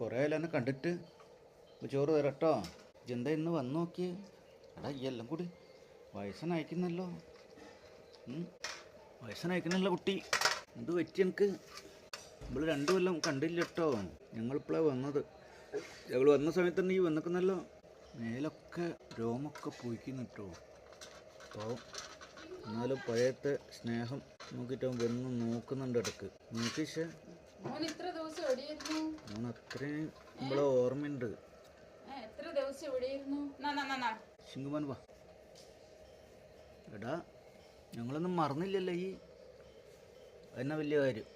കുറേ അല്ലെന്ന് കണ്ടിട്ട് ചോറ് തരട്ടോ ഇജെന്താ ഇന്ന് വന്നു നോക്കി എടാ ഈ എല്ലാം കൂടി വയസ്സനയക്കുന്നല്ലോ. വയസ്സനയക്കുന്നല്ലോ കുട്ടി. എന്ത് പറ്റി എനിക്ക്? നമ്മൾ രണ്ടു കൊല്ലം കണ്ടില്ല കേട്ടോ ഞങ്ങളിപ്പോഴാണ് വന്നത്. ഞങ്ങൾ വന്ന സമയത്ത് തന്നെ ഈ വന്നിക്കുന്നല്ലോ. മേലൊക്കെ രോമൊക്കെ പൊയ്ക്കുന്നു കേട്ടോ അപ്പോൾ എന്നാലും പഴയത്തെ സ്നേഹം നോക്കിയിട്ട് വന്ന് നോക്കുന്നുണ്ട് ഇടയ്ക്ക്. നോക്കിഷേ ഓർമ്മയുണ്ട്. എത്ര ദിവസം എവിടെയായിരുന്നു? ശിങ്കുമാൻ വാ. എടാ ഞങ്ങളൊന്നും മറന്നില്ലല്ലോ ഈ എന്നാ വലിയ കാര്യം.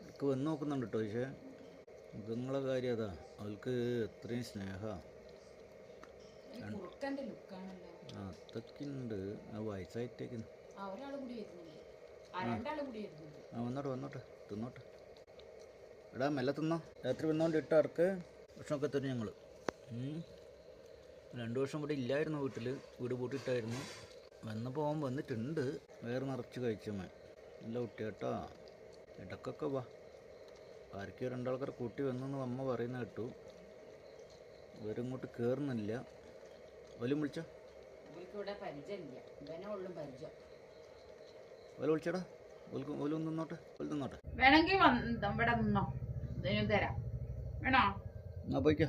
എനിക്ക് വന്ന് നോക്കുന്നുണ്ട് കേട്ടോ പക്ഷേ മൃഗങ്ങളെ കാര്യം അതാ. അവൾക്ക് എത്രയും സ്നേഹമാണ് അതൊക്കെ ഉണ്ട് ആ വയസ്സായിട്ടേക്കുന്നു ആ വന്നോട്ട് കൂടി കൂടി വന്നോട്ടെ തിന്നോട്ടെ. എടാ മെല്ലെ തിന്നോ. രാത്രി വന്നോണ്ട് ഇട്ട അർക്ക് ഭക്ഷണമൊക്കെ തരും ഞങ്ങൾ രണ്ടു വർഷം ഇവിടെ ഇല്ലായിരുന്നു വീട്ടിൽ വീട് പൂട്ടിയിട്ടായിരുന്നു. വന്നപ്പോൾ അവൻ വന്നിട്ടുണ്ട്. വേറെ നിറച്ച് കഴിച്ചമ്മ നല്ല കുട്ടിയേട്ടാ. ഇടക്കൊക്കെ വാ. ആർക്കോ രണ്ടാൾക്കാർ കൂട്ടി വന്നെന്ന് അമ്മ പറയുന്ന കേട്ടു. ഇവരിങ്ങോട്ട് കയറുന്നില്ല ഒലും വിളിച്ചോ? ഇവിടെ പരിചയമില്ല. ഇവനെ ഉള്ളും പരിചയം. ഓല വിളിച്ചടാ. ഓലും നിന്നോട്ടെ. ഓൽ നിന്നോട്ടെ. വേണമെങ്കിൽ ഇവിടെ നിന്നോ. തരാം. വേണോ? എന്നാ പോയിക്കോ.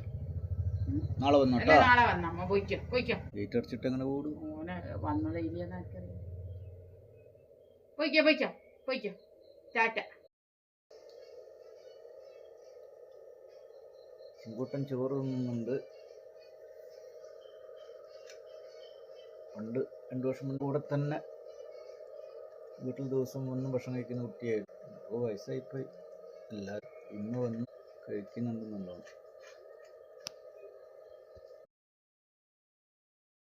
നാളെ വന്നോട്ടോ നാളെ വന്നമ്മ പോയിക്കോ പോയിക്കോ. ഗേറ്റ് അടച്ചിട്ട് എങ്ങനെ ഓടും മോനെ വന്നത് ഇല്ലെന്ന് ആർക്കറിയാം പോയിക്കോ പോയിക്കോ പോയിക്കോ. ടാറ്റ. ചെങ്കൂട്ടൻ ചോറ് തിന്നുന്നുണ്ട്. പണ്ട് രണ്ടു വർഷം മുൻപ് കൂടെ തന്നെ വീട്ടിൽ ദിവസം വന്ന് ഭക്ഷണം കഴിക്കുന്ന കുട്ടിയായിരുന്നു. ഇപ്പോൾ വയസ്സായിപ്പോയി. എല്ലാവരും ഇന്ന് വന്ന് കഴിക്കുന്നുണ്ടെന്നുള്ളതാണ്